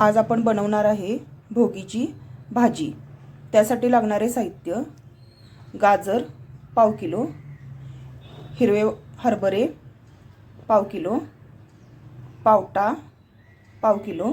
आज आपण बनवणार आहे भोगीची भाजी. त्यासाठी लागणारे साहित्य गाजर पाव किलो हिरवे हरभरे पाव किलो पावटा पाव किलो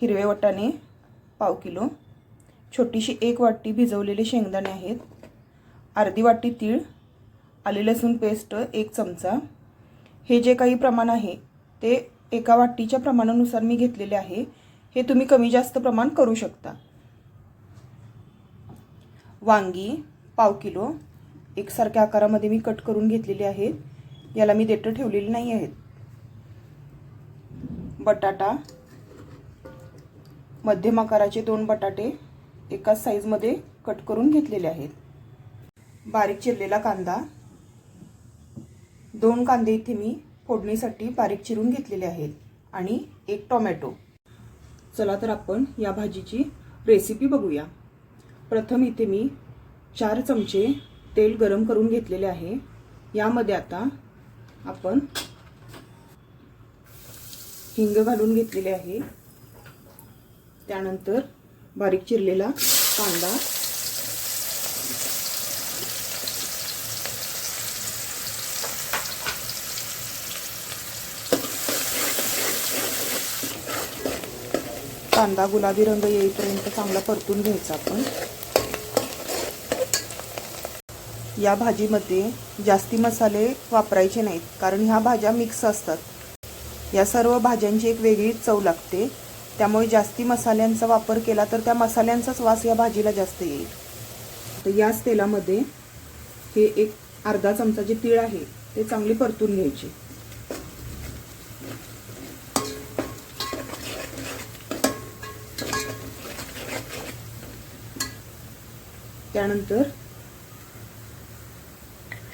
हिरवे वटाणे पाव किलो छोटीशी एक वाटी भिजवलेले शेंगदाणे आहेत अर्धी वाटी तीळ आले लसूण पेस्ट एक चमचा. हे जे काही प्रमाण आहे ते एका वाटीच्या प्रमाणानुसार मी घेतलेले आहे हे तुम्ही कमी जास्त प्रमाण करू शकता. वांगी पाव किलो एकसारख्या आकारामध्ये मी कट करून घेतलेली आहेत. याला मी देठं ठेवलेली नाही आहेत. बटाटा मध्यम आकाराचे दोन बटाटे एकाच साईजमध्ये कट करून घेतलेले आहेत. बारीक चिरलेला कांदा दोन कांदे इथे मी फोडणीसाठी बारीक चिरून घेतलेले आहेत आणि एक टोमॅटो. चला तर आपण या भाजीची रेसिपी बघूया. प्रथम इथे मी चार चमचे तेल गरम करून घेतलेले आहे. यामध्ये आता आपण हिंग घालून घेतलेले आहे. त्यानंतर बारीक चिरलेला कांदा कांदा गुलाबी रंग येईपर्यंत चांगला परतून घ्यायचा आपण. या भाजीमध्ये जास्ती मसाले वापरायचे नाहीत कारण ह्या भाज्या मिक्स असतात. या सर्व भाज्यांची एक वेगळीच चव लागते. त्यामुळे जास्ती मसाल्यांचा वापर केला तर त्या मसाल्यांचाच वास या भाजीला जास्त येईल. तर याच तेलामध्ये हे एक अर्धा चमचा जे तीळ आहे ते चांगले परतून घ्यायचे. त्यानंतर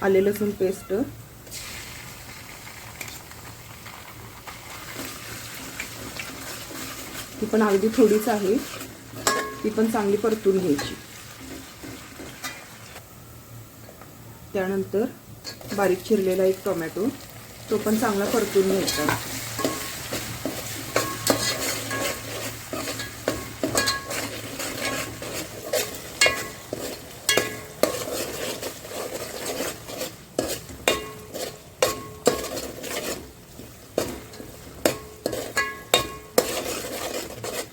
आले लसूण पेस्ट. ती पण अगदी थोडीच आहे. ती पण चांगली परतून घ्यायची. त्यानंतर बारीक चिरलेला एक टोमॅटो तो पण चांगला परतून घ्यायचा.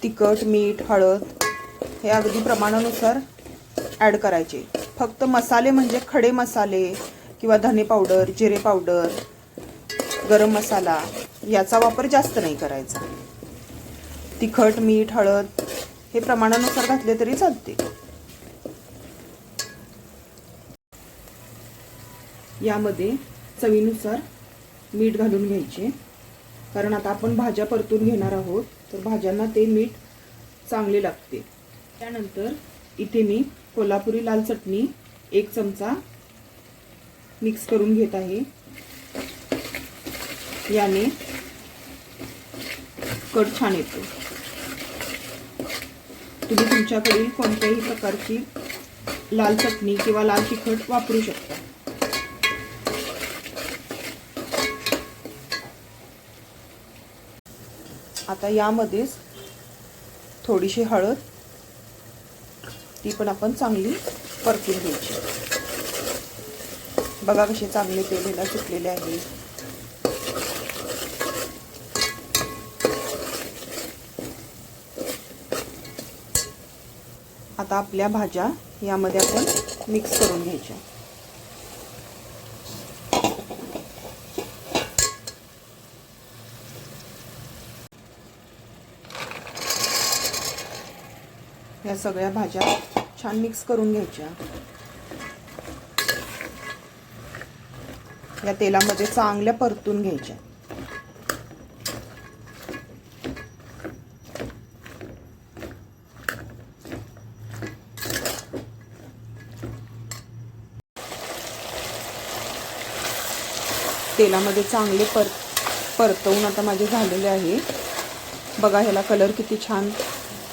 तिखट मीठ हळद हे अगदी प्रमाणानुसार ॲड करायचे. फक्त मसाले म्हणजे खडे मसाले किंवा धने पावडर जिरे पावडर गरम मसाला याचा वापर जास्त नाही करायचा. तिखट मीठ हळद हे प्रमाणानुसार घातले तरी चालते. यामध्ये चवीनुसार मीठ घालून घ्यायचे. कारण आता आपण भाज्या परतून घेणार आहोत. तर भाज्यांना ते मीठ चांगले लागते. त्यानंतर इथे मी कोल्हापुरी लाल चटणी एक चमचा मिक्स करून घेत आहे. याने कट छान येतो. तुम्ही तुमच्याकडील कोणत्याही प्रकारची लाल चटणी किंवा लाल तिखट वापरू शकता. आता यामध्येच थोडीशी हळद ती पण आपण चांगली परतून घ्यायची. बघा कसे चांगले तेलेला सुटलेले आहे. आता आपल्या भाज्या यामध्ये आपण मिक्स करून घ्यायच्या. ह्या सगळ्या भाज्या छान मिक्स करून घ्यायच्या. या तेलामध्ये चांगल्या परतून घ्यायच्या. तेलामध्ये चांगले पर परतवून आता माझे झालेले आहे. बघा ह्याला कलर किती छान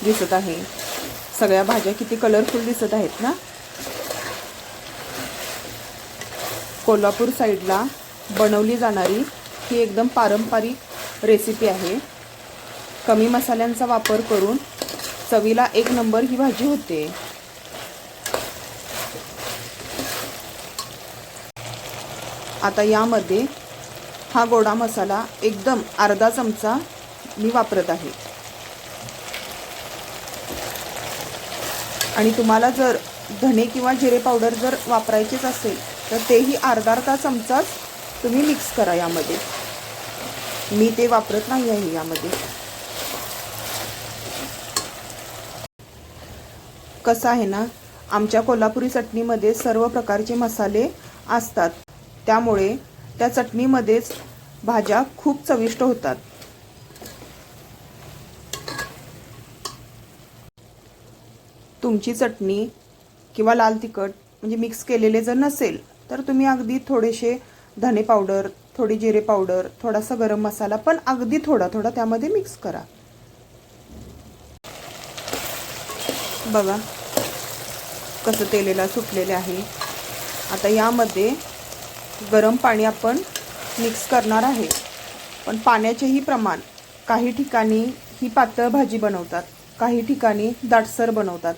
दिसत आहे. सगळ्या भाज्या किती कलरफुल दिसत आहेत ना? कोल्हापूर साईडला बनवली जाणारी ही एकदम पारंपरिक रेसिपी आहे. कमी मसाल्यांचा वापर करून चवीला एक नंबर ही भाजी होते. आता यामध्ये हा गोडा मसाला एकदम अर्धा चमचा मी वापरत आहे. आणि तुम्हाला जर धने किंवा जिरे पावडर जर वापरायचीच असेल तर तेही अर्धा अर्धा चमचाच तुम्ही मिक्स करा यामध्ये. मी ते वापरत नाही आहे यामध्ये. कसं आहे ना आमच्या कोल्हापुरी चटणीमध्ये सर्व प्रकारचे मसाले असतात. त्यामुळे त्या चटणीमध्येच भाज्या खूप चविष्ट होतात. तुमची चटणी किंवा लाल तिखट म्हणजे मिक्स केलेले जर नसेल तर तुम्ही अगदी थोडेसे धने पावडर थोडी जिरे पावडर थोडासा गरम मसाला पण अगदी थोडा थोडा त्यामध्ये मिक्स करा. बघा कसं तेलेला सुटलेले आहे. आता यामध्ये गरम पाणी आपण मिक्स करणार आहे. पण पाण्याचेही प्रमाण काही ठिकाणी ही पातळ भाजी बनवतात काही ठिकाणी दाटसर बनवतात.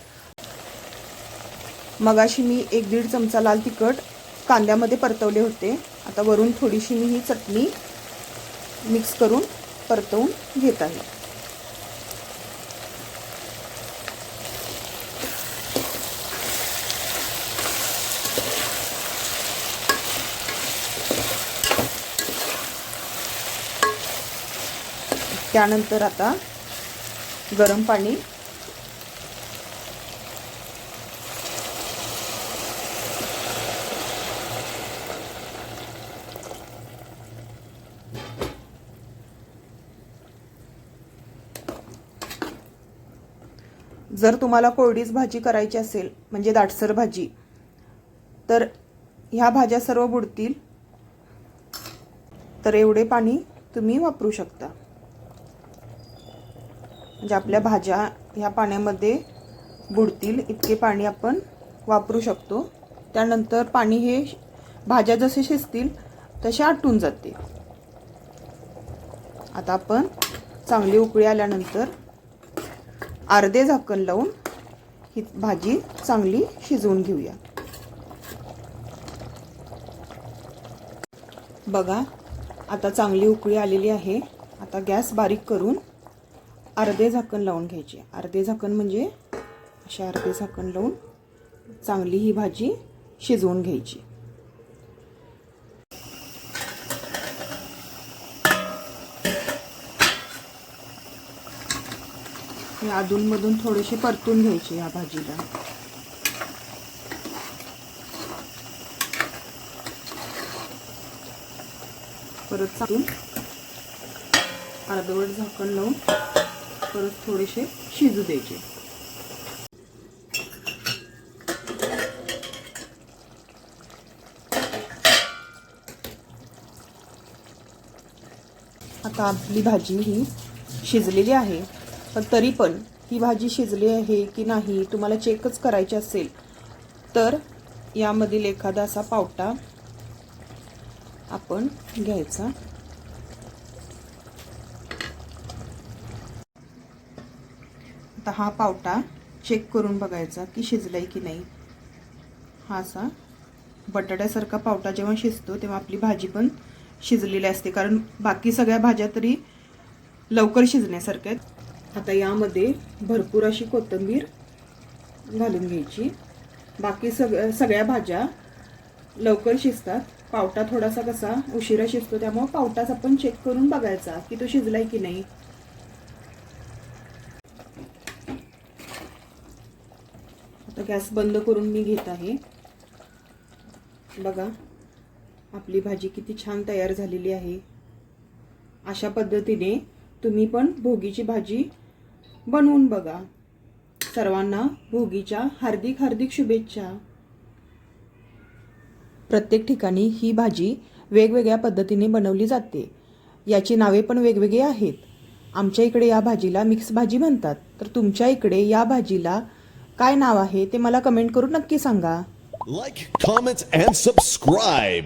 मगाशी मी एक दीड चमचा लाल तिखट कांद्यामध्ये परतवले होते. आता वरून थोडीशी मी ही चटणी मिक्स करून परतवून घेत आहे. त्यानंतर आता गरम पाणी जर तुम्हाला कोरडीच भाजी करायची असेल म्हणजे दाटसर भाजी तर ह्या भाज्या सर्व बुडतील. तर एवढे पाणी तुम्ही वापरू शकता. म्हणजे आपल्या भाज्या ह्या पाण्यामध्ये बुडतील इतके पाणी आपण वापरू शकतो. त्यानंतर पाणी हे भाज्या जसे शिजतील तसे आटून जाते. आता आपण चांगली उकळी आल्यानंतर अर्धे झाकण लावून ही भाजी चांगली शिजवून घेऊया. बघा आता चांगली उकळी आलेली आहे. आता गॅस बारीक करून अर्धे झाकण लावून घ्यायचे. अर्धे झाकण म्हणजे असे अर्धे झाकण लावून चांगली ही भाजी शिजवून घ्यायची. हे अधूनमधून थोडेसे परतून घ्यायचे या भाजीला. परत चालून अर्धवट झाकण लावून परत थोडेसे शिजू द्यायचे. आता आपली भाजी ही शिजलेली आहे. पण तरी पण ही भाजी शिजली आहे की नाही तुम्हाला चेकच करायची असेल तर यामधील एखादा असा पावटा आपण घ्यायचा. आता हा पावटा चेक करून बघायचा की शिजलाय की नाही. हा असा बटाट्यासारखा पावटा जेव्हा शिजतो तेव्हा आपली भाजी पण शिजलेली असते कारण बाकी सगळ्या भाज्या तरी लवकर शिजण्यासारख्या आहेत. आता यामध्ये भरपूर अशी कोथिंबीर घालून घ्यायची. बाकी सग सगळ्या भाज्या लवकर शिजतात. पावटा थोडासा कसा उशिरा शिजतो त्यामुळे पावटाच आपण चेक करून बघायचा की तो शिजलाय की नाही. आता गॅस बंद करून मी घेत आहे. बघा आपली भाजी किती छान तयार झालेली आहे. अशा पद्धतीने तुम्ही पण भोगीची भाजी बनवून बघा. सर्वांना भोगीच्या हार्दिक हार्दिक शुभेच्छा. प्रत्येक ठिकाणी ही भाजी वेगवेगळ्या पद्धतीने बनवली जाते. याची नावे पण वेगवेगळी आहेत. आमच्या इकडे या भाजीला मिक्स भाजी म्हणतात. तर तुमच्या इकडे या भाजीला काय नाव आहे ते मला कमेंट करून नक्की सांगा. Like comment, and subscribe